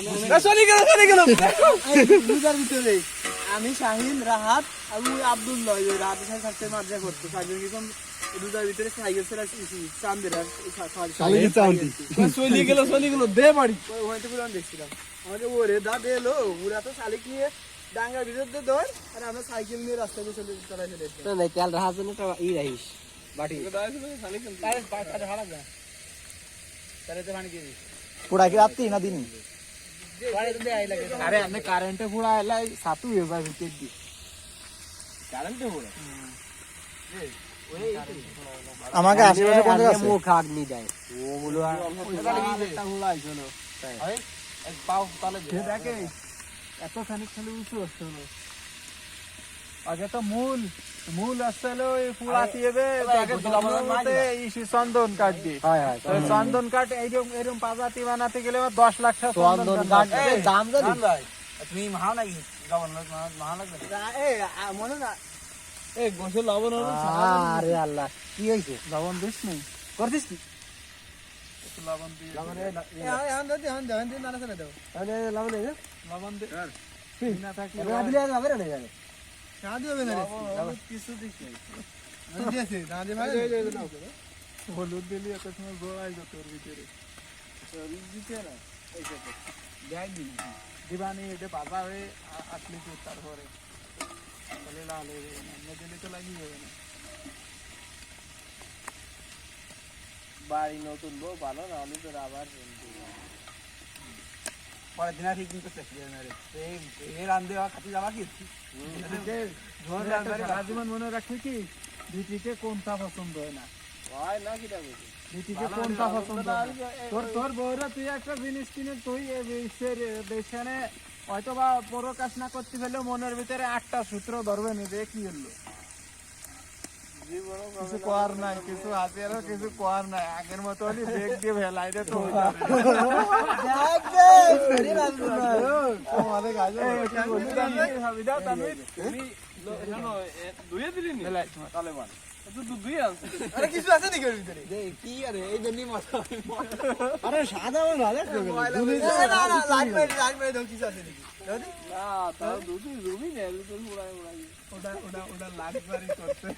গেল গেল। ভিতরে আমি শাহিন রাহাত আর ওই আব্দুল্লাহ ওই রাহাতের সাথে থাকতে মাদ্রা করতো। চারজন কীরকম দুটার ভিতরে সাইকেল ছেড়ে চান্দের আর শালিক চান্দি। চলে গেল চলে গেল দে বাড়ি। ওইতে পুরো দেখছিলাম। আমাদের ওরে তো শালিক নিয়ে ডাঙ্গার ভিতর দিয়ে দৌড় আর আমরা সাইকেল নিয়ে রাস্তা দিয়ে চলে চলে চলে এসেছি। না তেল রাহার জন্য ই রাখিস বাটি। তাহলে পা- তাহলে ভাড়া যা তাহলে তো পানি দিয়ে দিস পুরা কি রাত্রি না দিন? আরে আমি কারেন্টে পুরা এলাই সাতু হয়ে যায় ভিতর দি কারেন্টে পুরো আমাকে আশেপাশে কোন জায়গা মুখ আগনি দেয় বলো আর এত খানিক খালি উঁচু আসছে আগে তো মূল মূল আসতে হলো ওই পুরা দিয়েবে তাকে জঙ্গলতে ইসি চন্দন কাঠ দিয়ে। হয় হয় চন্দন। কাঠ এইরকম এরকম পাজাতি বানাতে গেলে আমার দশ লাখ টাকা চন্দন কাঠ দাম জানি। ভাই তুমি মাও নাকি? গভর্নর মাও লাগবে? এ মনে না। এই গোসল লবণ আরে আল্লাহ কি হইছে? লবণ দিস নি? করছিস কি লবণ দিয়ে লবণ দে না থাকলে দিলে আর না যাবে। হলুদ দিলি এত সময় গোড়াই যত ভিতরে। দিবানি এটা হয়ে আসলি তো তারপরে। তাহলে লাল হয়ে যাবে না এমনি দিলে তো লাগিয়ে যাবে না। বাড়ি নতুন বউ ভালো না হলে তোর আবার পরের দিন না রে। এই এই রান দেওয়া খাতে যাবা কি? জীবন মনে রাখবি কি? কোনটা পছন্দ হয় না। হয় না কি যাবে কোনটা পছন্দ তোর তোর বউরা তুই একটা জিনিস কিনে তুই দেশখানে হয়তো বা প্রকাশ না করতে পারলেও মনের ভিতরে আটটা সূত্র ধরবে নি কি হলো? কিছু কর নাই কিছু হাতে আরও কিছু কর নাই আগের মতো হলি বেগ দিয়ে ভেলাই দে তো হয়ে। আমাদের কাজে কি বলি জানি? ভেলাই, আরে কিছু আছে নাকি ওর ভিতরে? কি আরে এই জন্যই মজা আরে সাদা লাইট মেরে লাইট মেরে কিছু আছে নাকি? ওটা ওটা ওটা লাগবারি করতে।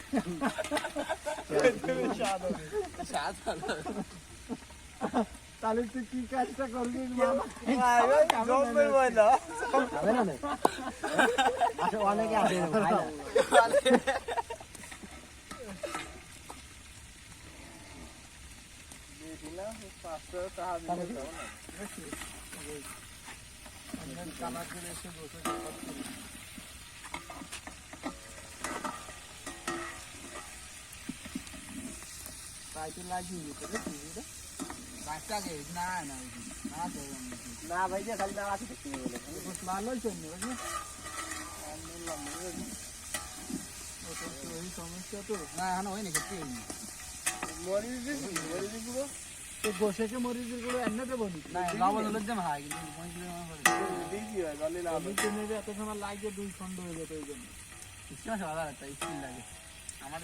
তাহলে তুই কি কাজটা করবি আসে অনেকে। সাইকেল লাগিয়ে দিতে রে টিভিটা বাচ্চাকে না না না না ভাই যে খালি দাঁড়া আছে দেখতে হয়েছে নি সমস্যা তো না এখন হয় না দিছি মরিচগুলো তো মরিচেরগুলো এনে দেবো না লবণ হলুদ কিন্তু এত সময় লাগে দুই খন্ড হয়ে যেত ওই জন্য স্টিল আছে বাজার একটা স্টিল লাগে। আমার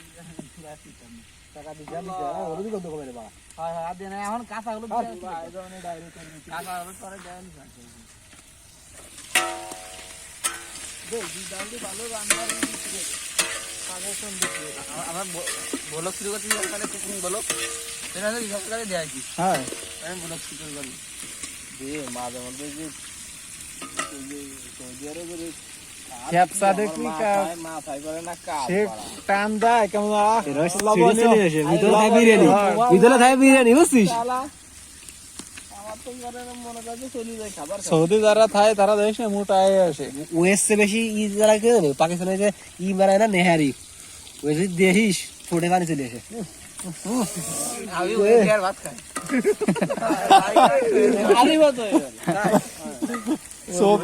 পুরো সিস্টেম টাকা দিতে আমি হ্যাঁ, হলুদ কত কমে বাবা? হয় হয় আর দেন এখন কাঁচা হলুদ কাঁচা হলুদ দেন ডাউলি ভালো দিচ্ছি। আমার ব্লগ শুরু করছি সকালে কুকিং ব্লগ সেটা হচ্ছে সকালে দেয় কি হ্যাঁ। আমি ব্লগ শুরু করি দিয়ে মাঝে মধ্যে যে সৌদি আরবের ক্যাপসা কা- সে টান দেয় কেমন ভিতরে বিরিয়ানি। ভিতরে বিরিয়ানি বুঝছিস? মনে যারা থাকে তারা দেশ আসে। ওয়েস্টে বেশি ই যারা নেই পাকিস্তানে যে ই বানায় না নেহারি। ওই যদি দেখিস ফুটে পানি চলে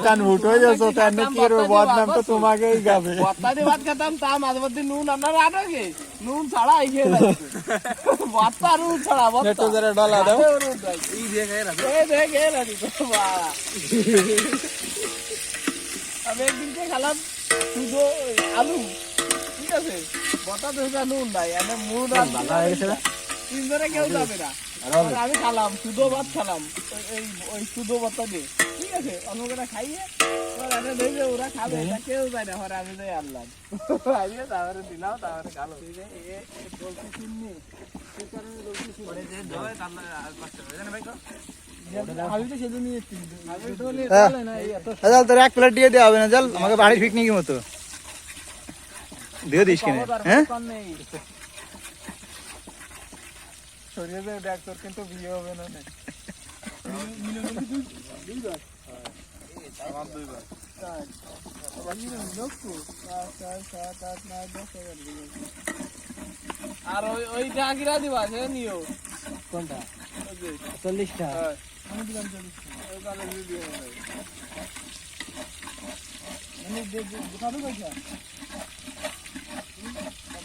কান কান কি বদনাম তো তোমাকেই গাবে তা মাঝে মধ্যে নুন আপনার আটকে নুন ছাড়া নুন ছাড়া একটু বত্তা ডলা দাও। এই দিয়ে খাই এই দেখ খেয়ে তো বাড়া। আমি একদিনকে খেলাম শুধু আলু। ঠিক আছে বতা ধরে নুন নাই এনে আর ভালো হয়ে গেছে তিনজনে কেউ যাবে না। আমি খালাম সুদো ভাত খালাম। এই ওই সুদো ভাতটা দিয়ে। ঠিক আছে অন্য করে খাইয়ে আমি ওরা খাবে এটা কেউ যায় না হরে আমি যাই আনলাম। আমি তারপরে দিলাম তারপরে খালো। বলছি শুননি বলছি হ্যাঁ। এক প্লেট দিয়ে দেওয়া হবে না চল আমাকে বাড়ির পিকনিকের মতো। দিয়ে দিস কিনে ক্ষমতার হ্যাঁ কম নেই সরিয়ে দে দেখ তোর কিন্তু বিয়ে হবে না নে। আর ওই ওই ডাকিরা দিবা সে নিও কোনটা ওই যে, চল্লিশটা হ্যাঁ। ওখানে ভিডিও বানাই। চল্লিশটাই তো হবে চল্লিশটা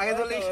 আগে চল্লিশ।